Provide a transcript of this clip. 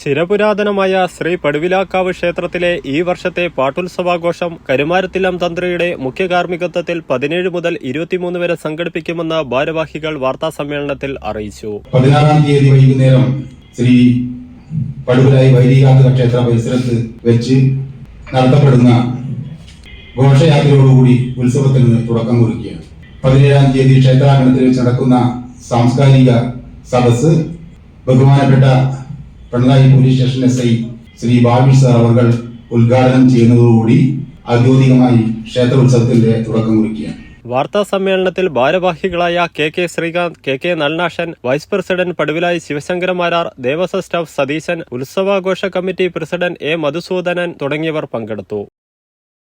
ചിരപുരാതനമായ ശ്രീ പടുവിലാക്കാവ് ക്ഷേത്രത്തിലെ ഈ വർഷത്തെ പാട്ടുത്സവാഘോഷം കരുമാരത്തില്ലം തന്ത്രിയുടെ മുഖ്യ കാർമ്മികത്വത്തിൽ പതിനേഴ് മുതൽ ഇരുപത്തിമൂന്ന് വരെ സംഘടിപ്പിക്കുമെന്ന് ഭാരവാഹികൾ വാർത്താ സമ്മേളനത്തിൽ അറിയിച്ചു. പതിനാറാം തീയതി വൈകുന്നേരം ശ്രീ പടുവിലായി വൈദികാന്ത ക്ഷേത്ര പരിസരത്ത് വെച്ച് നടത്തപ്പെടുന്ന ഘോഷയാത്രയോടുകൂടി ഉത്സവത്തിന് തുടക്കം കുറിക്കുകയാണ്. പതിനേഴാം തീയതി ക്ഷേത്രാങ്കണത്തിൽ വെച്ച് നടക്കുന്ന സാംസ്കാരിക സദസ് ബഹുമാനപ്പെട്ട Pinarayi police station S I Shri Babi sir അവർ ഉദ്ഘാടനം ചെയ്യുന്നതോടുകൂടി ഔദ്യോഗികമായി ക്ഷേത്ര ഉത്സവത്തിന്റെ തുടക്കം കുറിക്കുകയാണ്. വാർത്താ സമ്മേളനത്തിൽ ഭാരവാഹികളായ K K Sreekanth K K Nalnashan vice president Paduvilayi Sivasankara Marar Devaswom staff Satheesan ഉത്സവാഘോഷ കമ്മിറ്റി പ്രസിഡന്റ് എ മധുസൂദനൻ തുടങ്ങിയവർ പങ്കെടുത്തു.